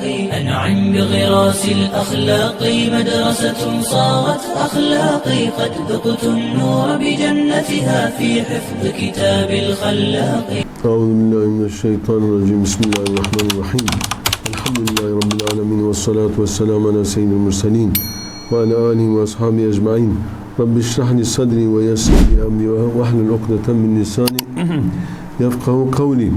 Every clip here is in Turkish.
أنعم بغراس الأخلاق مدرسة صارت أخلاقي قد ذقت النور بجنتها في حفظ كتاب الخلاق. أعوذ بالله من الشيطان الرجيم. بسم الله الرحمن الرحيم. الحمد لله رب العالمين والصلاة والسلام على سيد المرسلين وعلى آله وأصحابه أجمعين. رب اشرح لي صدري ويسر لي أمري واحلل عقدة من لساني يفقه قولي.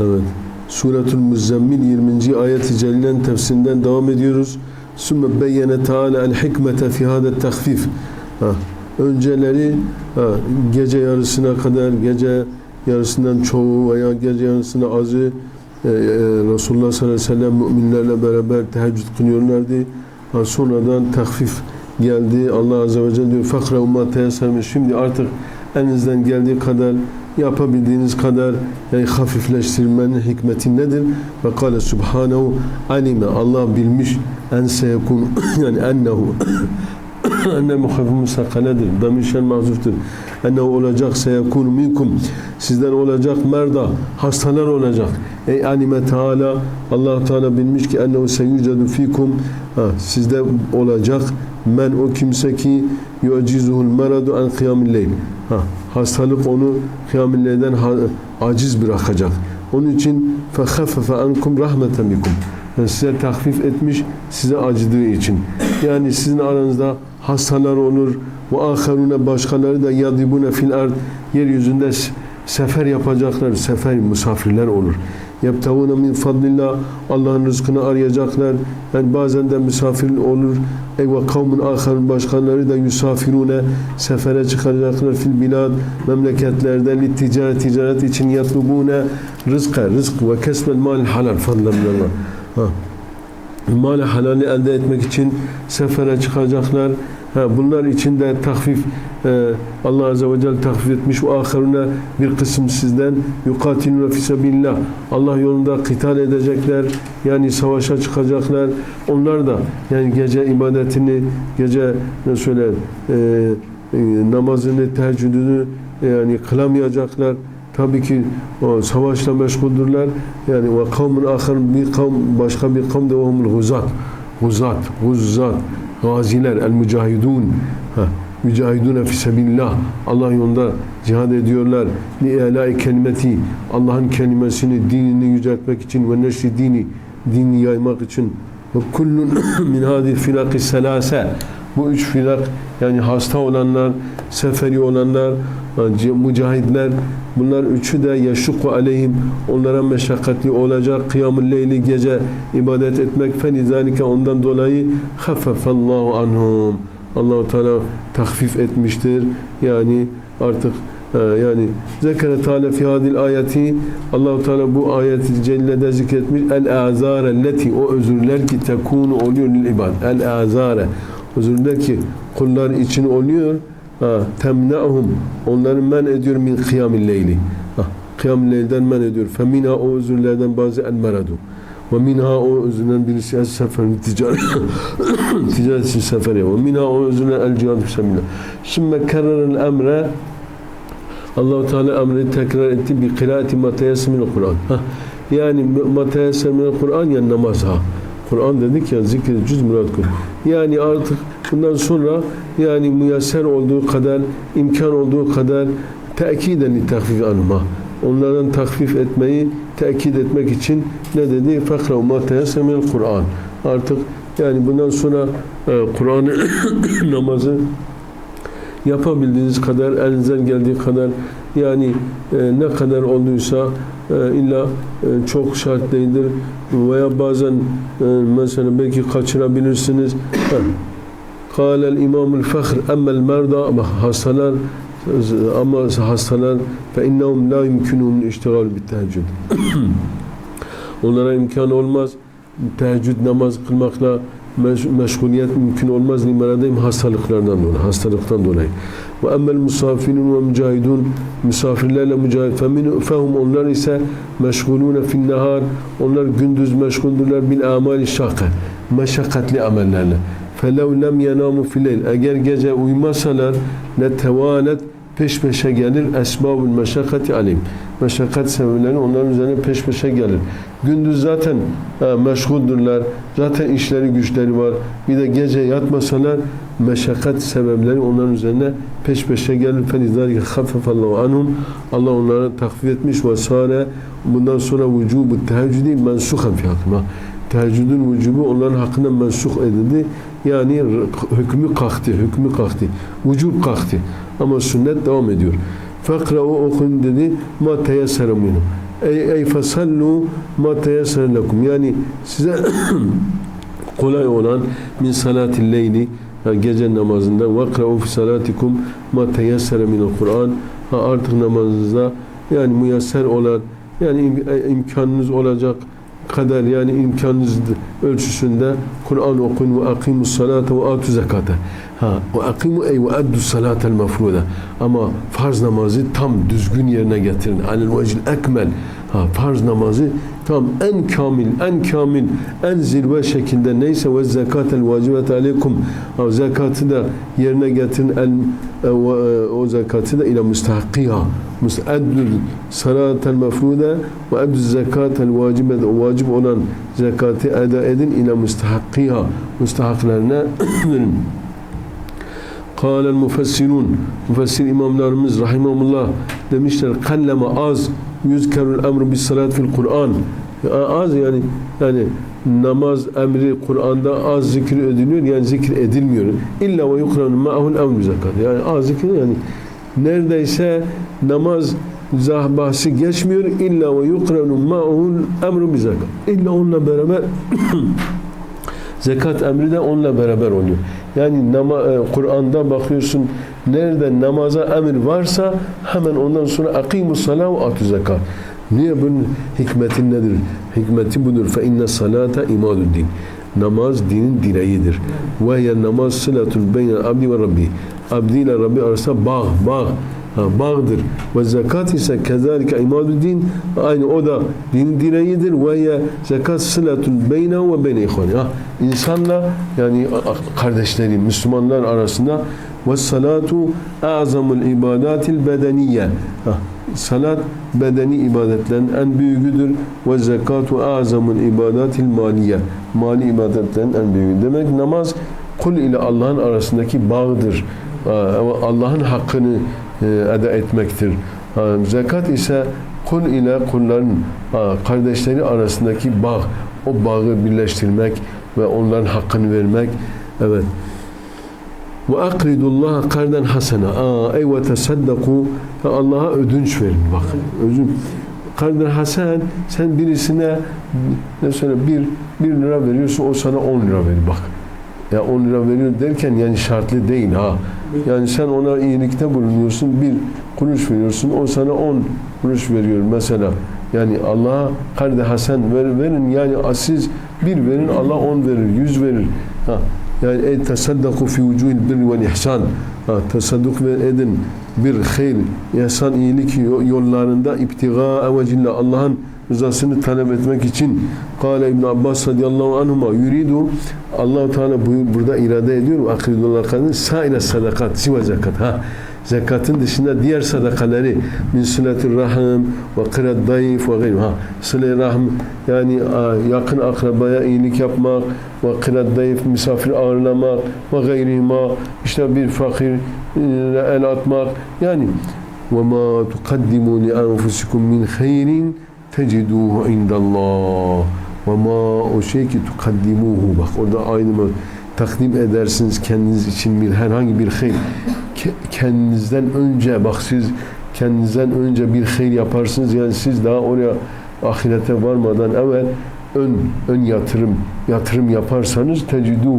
Evet. Suretül Müzzemmil 20. ayet-i celilen tefsirinden devam ediyoruz. Sümme beyyene Teala el hikmete fi hâdet tahfif. Ha, Önceleri ha, gece yarısına kadar, gece yarısından çoğu veya gece yarısına azı e, e, Resulullah sallallahu aleyhi ve sellem müminlerle beraber teheccüd kılıyorlardı. Ha, sonradan tahfif geldi. Allah azze ve celle diyor fakra umma teyessermiş. Şimdi artık elinizden geldiği kadar yapabildiğiniz kadar yani hafifleştirmenin hikmeti nedir? Ve kâle subhanehu alime Allah bilmiş en seyekun yani ennehu enne muhafifun sakaledir. Damişen mahzuftur. Ennehu olacak seyekun minkum. Sizden olacak merda. Hastalar olacak. Ey alime Teala Allah Teala bilmiş ki ennehu seyücedu fikum. Ha, sizde olacak men o kimse ki yu'cizuhul meradu en kıyamil leyl. Ha, hastalık onu kıyamil leylden ha- aciz bırakacak. Onun için فَخَفَّفَ ankum rahmeten bikum. Yani size tahfif etmiş, size acıdığı için. Yani sizin aranızda hastalar olur. Ve aherune başkaları da yadibune fil ard yeryüzünde sefer yapacaklar, sefer misafirler olur. Yebtavune min fadlillah Allah'ın rızkını arayacaklar. Yani bazen de misafir olur. Ey ve kavmun aherun başkaları da yusafirune sefere çıkacaklar fil bilad memleketlerde li ticaret ticaret için yatlubune rızka rızk ve kesmel mal halal fadlan. Ha. Mal halali elde etmek için sefere çıkacaklar. Ha, bunlar için de tahfif e, Allah Azze ve Celle tahfif etmiş. Ve ahirine bir kısım sizden. Yukatilune fisebillah Allah yolunda kıtal edecekler. Yani savaşa çıkacaklar. Onlar da yani gece ibadetini gece ne söyler e, e, namazını teheccüdünü yani kılamayacaklar Tabii ki o savaşla meşguldürler. Yani ve kavmun ahir bir kavm başka bir kavm de ohumul huzat. Huzat, huzzat, gaziler, el mücahidun. Ha, mücahidune fi sebillah. Allah yolunda cihad ediyorlar. Li elai kelimeti. Allah'ın kelimesini, dinini yüceltmek için ve neşri dini, dini yaymak için. Ve kullun min hadil filaki selase. Bu üç filak yani hasta olanlar, seferi olanlar, mücahidler bunlar üçü de yaşuku aleyhim. Onlara meşakkatli olacak. Kıyamul leyli gece ibadet etmek fenizalike ondan dolayı haffefallahu anhum. Allahu Teala tahfif etmiştir. Yani artık e, yani zekere Teala fi hadil ayeti Allahu Teala bu ayeti cellede zikretmiş. El azare leti o özürler ki tekunu oluyor lil ibad. El azare özürler ki kullar için oluyor temna'hum onları men ediyor min kıyamil leyli. Ha, kıyamil leylden men ediyor. Femina o özürlerden bazı el meradu. Ve minha o özürlerden birisi el sefer ticaret ticaret için sefer ya. Ve minha o özürler el cihad sebillah. Şimdi kerrerel emre Allah Teala emri tekrar etti bir kıraati ma teyessemil Kur'an. Yani ma teyessemil Kur'an yani namaz ha. Kur'an dedik ya zikir cüz murad kul. Yani artık bundan sonra yani müyesser olduğu kadar, imkan olduğu kadar tekiden li tahfif anma. Onlardan takfif etmeyi tekit etmek için ne dedi? Fakra ma teyessemil Kur'an. Artık yani bundan sonra e, Kur'an'ı namazı yapabildiğiniz kadar, elinizden geldiği kadar yani e, ne kadar olduysa e, illa e, çok şart değildir veya bazen e, mesela belki kaçırabilirsiniz. Kâle imamul fehr emmel merda hastalar ama hastalar fe innehum la yumkinuhum iştigal bit teheccüd. Onlara imkan olmaz. Teheccüd namaz kılmakla meşguliyet mümkün olmaz limeradayım hastalıklardan dolayı, hastalıktan dolayı. Ve emmel musafirun ve mücahidun misafirlerle mücahid fehum onlar ise meşgulune fin nehar onlar gündüz meşguldürler bil amali şakka meşakkatli amellerle. felev lem yenamu fileyl eğer gece uyumasalar ne tevalet peş peşe gelir esbabul meşakkati alim meşakkat sebepleri onların üzerine peş peşe gelir. Gündüz zaten ha, meşguldürler. Zaten işleri güçleri var. Bir de gece yatmasalar meşakkat sebepleri onların üzerine peş peşe gelir. فَلِذَٰلِكَ خَفَفَ اللّٰهُ عَنْهُمْ Allah onlara takvif etmiş ve sare bundan sonra vücubu teheccüdi mensuhan fi hakkında. Teheccüdün vücubu onların hakkında mensuh edildi. Yani hükmü kalktı, hükmü kalktı. Vücub kalktı. Ama sünnet devam ediyor. Fakra'u okun dedi ma teyessere minhu. Ey, ey fasallu ma teyessere lekum. Yani size kolay olan min salatil leyli yani gece namazında vakra'u fi salatikum ma teyessere minel Kur'an. Artık namazınızda yani müyesser olan yani im- imkanınız olacak kadar yani imkanınız ölçüsünde Kur'an okuyun ve akimus salate ve atu zekate. Ha, ve akimu ey ve addu salatel mefruda. Ama farz namazı tam düzgün yerine getirin. Alel vecil ekmel. Ha, farz namazı tam en kamil, en kamil, en zirve şeklinde neyse ve zekatel vacibet aleykum. O zekatı da yerine getirin en, e, e, o zekatı da ile müstahakkiha. Eddül salatel mefrude ve eddül zekatel vacibet vacip olan zekatı eda edin ile müstahakkiha. Müstahaklarına verin. Kâlel mufessirun. Müfessir imamlarımız rahimahullah demişler kalleme az yüzkerül emru bis salat fil Kur'an. Az yani yani namaz emri Kur'an'da az zikir ediliyor yani zikir edilmiyor. İlla ve yukranu ma'hul emru zekat. Yani az zikir yani neredeyse namaz zah bahsi geçmiyor illa ve yukranu ma'hul emru bi zekat. İlla onunla beraber Zekat emri de onunla beraber oluyor. Yani e, Kur'an'da bakıyorsun nerede namaza emir varsa hemen ondan sonra akimus salat ve atu zekat. Niye bunun hikmeti nedir? Hikmeti budur. Fe inne salata imadud din. Namaz dinin direğidir. Ve hiye namaz sılatun beynel abdi ve rabbi. Abdi ile Rabbi arasında bağ, bağ. Ha, bağdır. Ve zekat ise kezalike imadü din aynı o da dinin direğidir ve ye zekat sılatun beyne ve beyne ihvani. Ha, insanla yani kardeşleri Müslümanlar arasında ve salatu azamul ibadatil bedeniye. Salat bedeni ibadetlerin en büyüğüdür ve zekatu azamul ibadatil maliye. Mali ibadetlerin en büyüğü. Demek namaz kul ile Allah'ın arasındaki bağdır. Allah'ın hakkını e, eda etmektir. Zekat ise kul ile kulların kardeşleri arasındaki bağ, o bağı birleştirmek ve onların hakkını vermek. Evet. Ve akridullaha karden hasena. Aa, ey ve tesaddaku. Allah'a ödünç verin. Bak, ödünç. Karden hasen sen birisine mesela bir, bir lira veriyorsun o sana on lira verir. Bak. Ya 10 lira veriyor derken yani şartlı değil ha. Yani sen ona iyilikte bulunuyorsun, bir kuruş veriyorsun, o sana 10 kuruş veriyor mesela. Yani Allah'a karde hasen ver, verin yani siz bir verin Allah 10 verir, 100 verir. Ha. Yani ey tasaddaku fi vucuhil birri vel ihsan. Ha, tasadduk edin bir hayır, ihsan iyilik yollarında ibtiga vecille Allah'ın rızasını talep etmek için. Kale İbn Abbas radıyallahu anhuma yuridu. Allah Teala bu, burada irade ediyor. Ve akridullah kadın saire sadakat siva zekat. Ha zekatın dışında diğer sadakaları min sılatir rahim ve kırat dayif ve gayrı ha sıle rahm yani yakın akrabaya iyilik yapmak ve kırat dayif misafir ağırlamak ve gayrihima işte bir fakir el atmak. Yani ve ma tuqaddimu li anfusikum min hayrin teciduhu indallah ve ma o şey ki tukaddimuhu bak orada aynı mı takdim edersiniz kendiniz için bir herhangi bir hayır kendinizden önce bak siz kendinizden önce bir hayır yaparsınız. Yani siz daha oraya ahirete varmadan evvel ön ön yatırım yatırım yaparsanız tecidu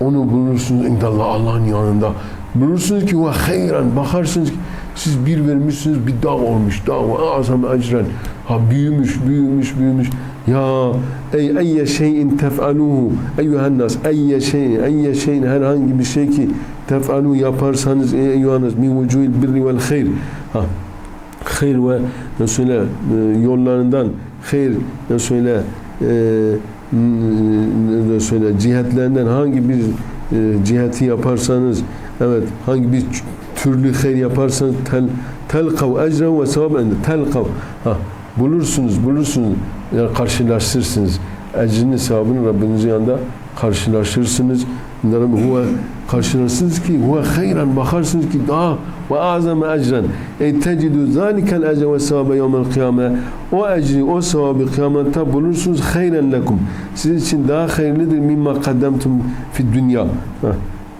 onu bulursunuz indallah Allah'ın yanında. Bulursunuz ki ve hayran bakarsınız ki siz bir vermişsiniz bir dağ olmuş dağ azam ecren ha büyümüş büyümüş büyümüş ya ey eyye şeyin tef'aluhu eyyühen nas eyye şeyin eyye şeyin herhangi bir şey ki tef'alu yaparsanız ey eyyühen nas min vucuhil birri vel hayr ha hayır ve mesela yollarından hayır mesela söyle cihetlerinden hangi bir e, ciheti yaparsanız evet hangi bir türlü hayır yaparsanız tel telkav ecren ve sevaben telkav ha bulursunuz bulursunuz yani karşılaşırsınız ecrini sevabını Rabbinizin yanında karşılaşırsınız huve karşılaşırsınız ki huve hayran bakarsınız ki daha ve azame ecren. Ey tecidu zalikel ecre ve sevabe yevmel kıyame o ecri o sevabı kıyamette bulursunuz. Hayren lekum. Sizin için daha hayırlıdır. Mimma kaddemtum fi dünya. Ha.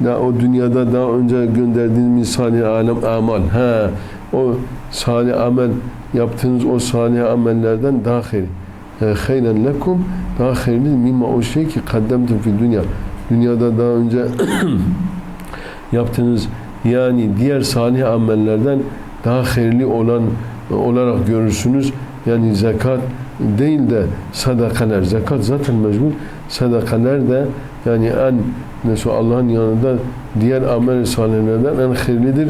Daha o dünyada daha önce gönderdiğimiz salih alem amal. Ha, o salih amel yaptığınız o salih amellerden daha hayır. Hayren lekum daha hayırlı mimma o şey ki kaddemtum fi dünya. Dünyada daha önce yaptığınız yani diğer salih amellerden daha hayırlı olan olarak görürsünüz. Yani zekat değil de sadakalar. Zekat zaten mecbur. Sadakalar da yani en Mesela Allah'ın yanında diğer amel salihlerden en hayırlıdır.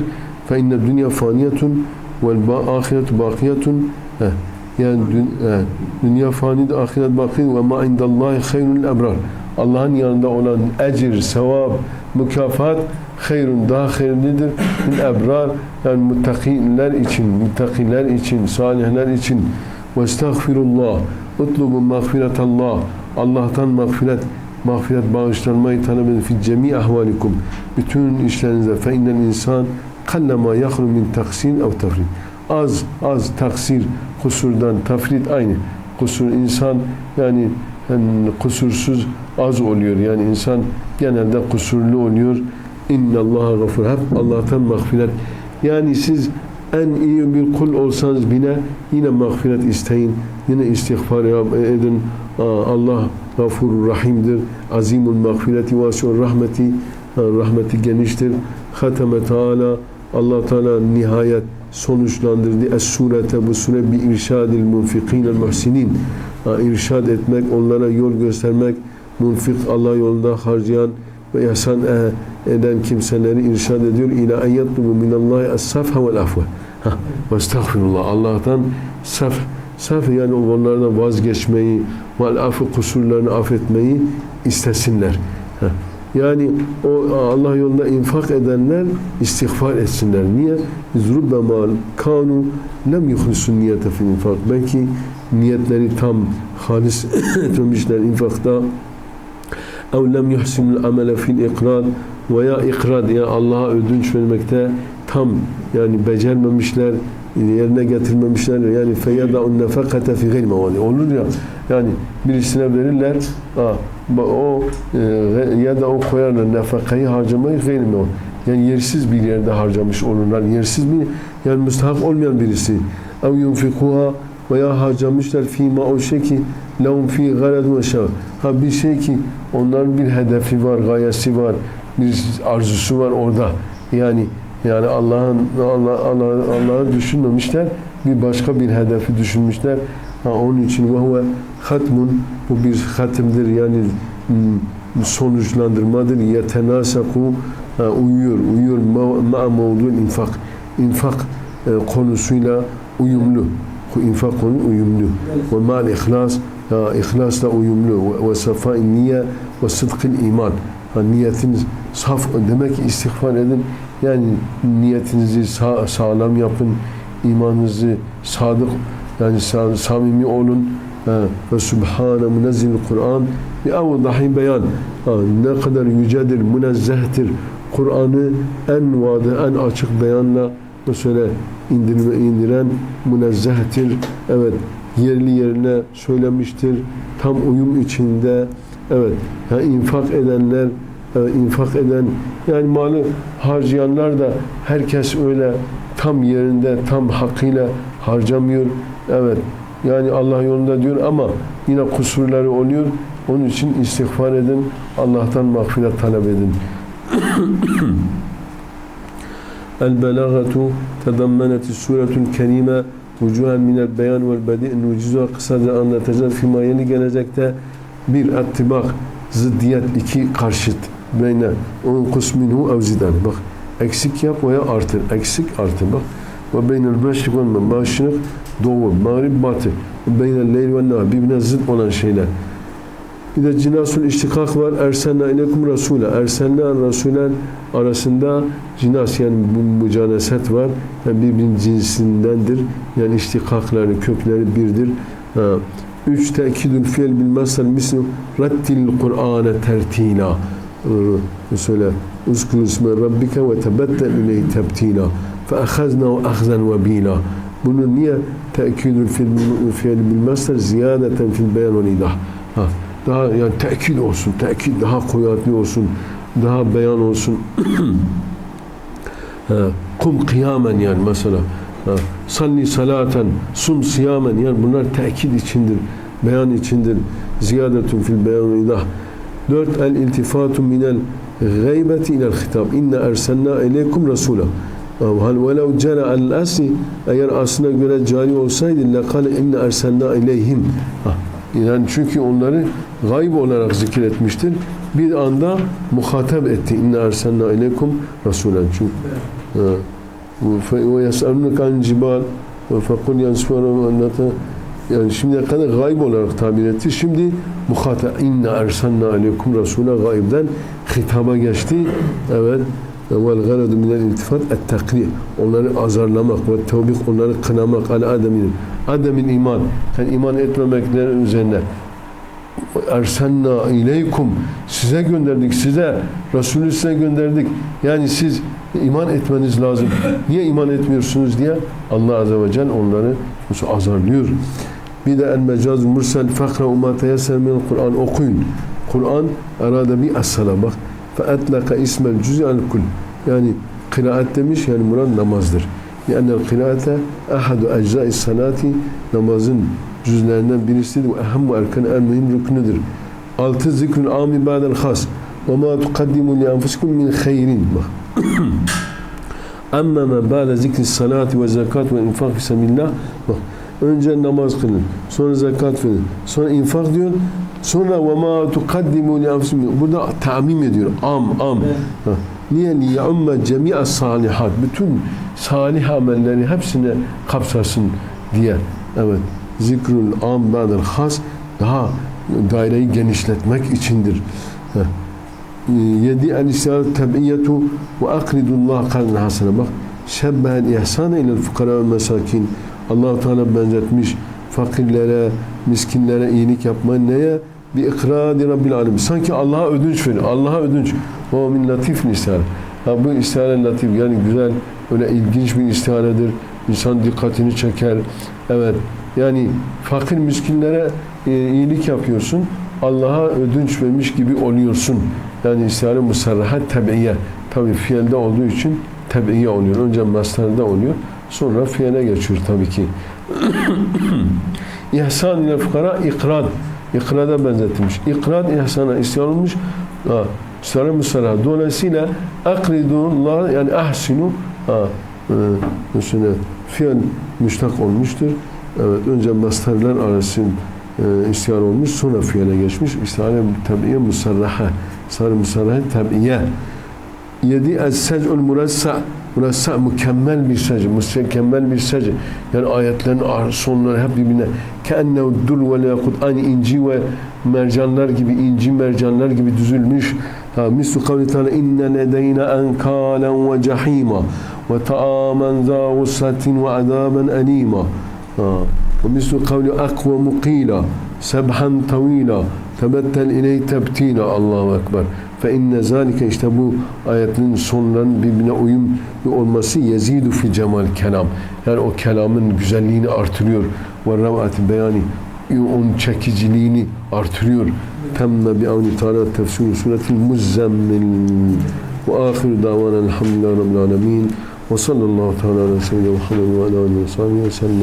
Fe inne dünya faniyetun vel ahiretu bakiyetun. Yani dünya fanidir, ahiret bakiyet ve ma indallahi hayrul ebrar. Allah'ın yanında olan ecir, sevap, mükafat hayrun daha hayırlıdır. Min ebrar yani muttakiler için, muttakiler için, salihler için. Ve estağfirullah. Utlubu mağfiretallah. Allah'tan mağfiret mağfiret bağışlanmayı talep edin fi cemi ahvalikum bütün işlerinizde fe innel insan kallama yahru min taksin ev tafrit az az taksir kusurdan tafrit aynı. Kusur insan yani, yani kusursuz az oluyor. Yani insan genelde kusurlu oluyor. İnnallaha gafur. Hep Allah'tan mağfiret. Yani siz en iyi bir kul olsanız bile yine mağfiret isteyin. Yine istiğfar edin. Allah gafurur rahimdir. Azimul mağfireti vasiur rahmeti. Rahmeti geniştir. Hateme Teala Allah Teala nihayet sonuçlandırdı. Es surete bu sure bi irşadil munfiqin muhsinin. irşad etmek, onlara yol göstermek, munfik Allah yolunda harcayan ve ihsan eden kimseleri irşad ediyor. İla en yatlubu minallahi es-safha vel afve. Ve estağfirullah. Allah'tan saf Saf yani onlardan vazgeçmeyi, vel affı kusurlarını affetmeyi istesinler. Yani o Allah yolunda infak edenler istiğfar etsinler. Niye? Zrubbema kanu lem yuhlisun niyete fil infak. Belki niyetleri tam halis etmemişler infakta. Ev lem yuhsinul amele fil ikrar veya ikrad yani Allah'a ödünç vermekte tam yani becermemişler, yerine getirmemişler. Yani feyada'un nefakate fi gayri mevali. Olur ya. Yani birisine verirler. Ha, o e, ya da o koyarlar nefakayı harcamayı gayri mevali. Yani yersiz bir yerde harcamış olurlar. Yersiz mi? Yani müstahak olmayan birisi. Ev yunfikuha veya harcamışlar fîmâ o şey ki lehum fî garadun ve Ha bir şey ki onların bir hedefi var, gayesi var, bir arzusu var orada. Yani yani Allah'ın Allah Allah Allah'ı düşünmemişler. Bir başka bir hedefi düşünmüşler. Ha, onun için ve huve hatmun bu bir hatimdir yani hmm, sonuçlandırmadır. Yetenasaku uyuyor, uyuyor ma mevdul infak. İnfak e, konusuyla uyumlu. İnfak konu uyumlu. Ve mal ihlas ya ihlasla uyumlu ve, ve safa niye ve sıdkıl iman. Niyetiniz saf demek ki istiğfar edin yani niyetinizi sağ, sağlam yapın, imanınızı sadık yani samimi olun. Ve Sübhane münezzil Kur'an bi evdahi beyan. Ne kadar yücedir, münezzehtir. Kur'an'ı en vadı, en açık beyanla mesela indirme, indiren münezzehtir. Evet, yerli yerine söylemiştir. Tam uyum içinde. Evet, yani infak edenler e, infak eden yani malı harcayanlar da herkes öyle tam yerinde tam hakkıyla harcamıyor. Evet yani Allah yolunda diyor ama yine kusurları oluyor. Onun için istiğfar edin. Allah'tan mağfiret talep edin. El-Belagatu tedammeneti suretun kerime vucuhen minel beyan vel bedi'in vücuza kısaca anlatacağız. Fima yeni gelecekte bir attibak, ziddiyet, iki karşıt beyne unkus minhu ev zidane. Bak eksik yap veya artır. Eksik artır. Bak ve beynel meşrik ve başınık doğu, mağrib, batı. Beynel leyl ve nahar. Birbirine zıt olan şeyler. Bir de cinasul iştikak var. Ersenna ilekum rasule. Ersenna rasulen arasında cinas yani bu mücaneset var. Yani birbirinin cinsindendir. Yani iştikakları, kökleri birdir. Ha. Üç tekidül fiil bil masal mislu rattil Kur'ane tertila. Rabbike ve tebettel ileyhi tebtila. Fe ahazna ahzen ve bila. Bunu niye tekidül fiil fiil bil masal ziyadeten fil beyan ve idah. Ha. Daha yani tekid olsun, tekid daha kuvvetli olsun, daha beyan olsun. Ha, kum kıyamen yani mesela. Ha, salli salaten, sum siyamen yani bunlar tekid içindir, beyan içindir. Ziyadetun fil beyan ve idah. Dört, el iltifatu minel gaybeti ilel hitap. İnne ersenna ileykum rasula. Hal velev cera el asli eğer aslına göre cari olsaydı lekale inne ersenna ileyhim. Yani çünkü onları gayb olarak zikretmiştir. Bir anda muhatap etti. İnne ersenna ileykum rasulen. Çünkü ha, ve yes'alunke an cibal ve fekul yansfara yani şimdiye kadar gayb olarak tabir etti. Şimdi muhatap inne ersenna aleykum rasule gaybden hitaba geçti. Evet. Vel garadu minel iltifat et. Onları azarlamak ve tevbik onları kınamak ala ademin. Ademin iman. Yani iman etmemekler üzerine. Ersenna ileykum. Size gönderdik. Size. Resulü size gönderdik. Yani siz iman etmeniz lazım. Niye iman etmiyorsunuz diye Allah Azze ve Celle onları azarlıyor. Bir de el mecaz mursel fakra umma teyesser min Kur'an okuyun. Kur'an arada bir as-sala bak. Fe etlaka ismel cüz'i al kul. Yani kıraat demiş yani murad namazdır. Yani kıraate ahadu ecza'i salati namazın cüzlerinden birisidir. Ve ehemmu erken en mühim rüknüdür. Altı zikrül ami ba'del has. Ve ma tukaddimu li anfusikum min hayrin. Bak. Amma men ba'de zikri salati ve zekat ve infak fi sebillah. Bak. Önce namaz kılın, sonra zekat verin, sonra infak diyor, sonra ve ma tukaddimu li anfusikum. Burada tamim ediyor. Am am. Ha. Niye li yaumme cemi'a salihat. Bütün salih amelleri hepsine kapsasın diye. Evet. Zikrul am ba'del has daha daireyi genişletmek içindir. Yedi el istihadet tebiyetu ve akridullah kalın hasene bak. Şebbehel ihsane ilel fukara ve mesakin. allah Teala benzetmiş fakirlere, miskinlere iyilik yapmayı neye? Bir ikradi Rabbil Alemin. Sanki Allah'a ödünç veriyor. Allah'a ödünç. O min latif istihare. Ha, bu istihare latif yani güzel, öyle ilginç bir istiharedir. İnsan dikkatini çeker. Evet. Yani fakir miskinlere e, iyilik yapıyorsun. Allah'a ödünç vermiş gibi oluyorsun. Yani istihare musarrahat tabiiye. Tabi fiilde olduğu için tabiiye oluyor. Önce mastarda oluyor. Sonra fiile geçiyor tabii ki. İhsan ile fukara ikrad. İkrada benzetilmiş. İkrad ihsana isyan olmuş. Ha, Sarı musara. Dolayısıyla akridullah yani ahsinu ha, e, mesela fiil müştak olmuştur. Evet, önce mastarlar arası e, isyan olmuş, sonra fiile geçmiş. İstihare tabiye musarraha. Sarı musarraha tabiye. Yedi es-sec'ul murassa. Murassa mükemmel bir secde. Mükemmel bir secde. Yani ayetlerin sonları hep birbirine. Ke'ennehu dul ve lekut. Aynı inci ve mercanlar gibi, inci mercanlar gibi düzülmüş. Ha, mislu kavli ta'ala inne ledeyne enkalen ve cahima ve ta'amen zâ gussatin ve azâben elîma. Ha. Ve mislu kavli akve mukîla. Sebhan tavîla. Tebettel iley tebtina Allahu Ekber. Fe inne zalike işte bu ayetinin sonundan birbirine uyum olması yezidu fi cemal kelam. Yani o kelamın güzelliğini artırıyor. Ve rev'ati beyani onun çekiciliğini artırıyor. Temne bi avni teala tefsir suretil muzzemmil. Ve ahir davana elhamdülillahi rabbil alemin. Ve sallallahu teala aleyhi ve sellem ve ala aleyhi ve sellem.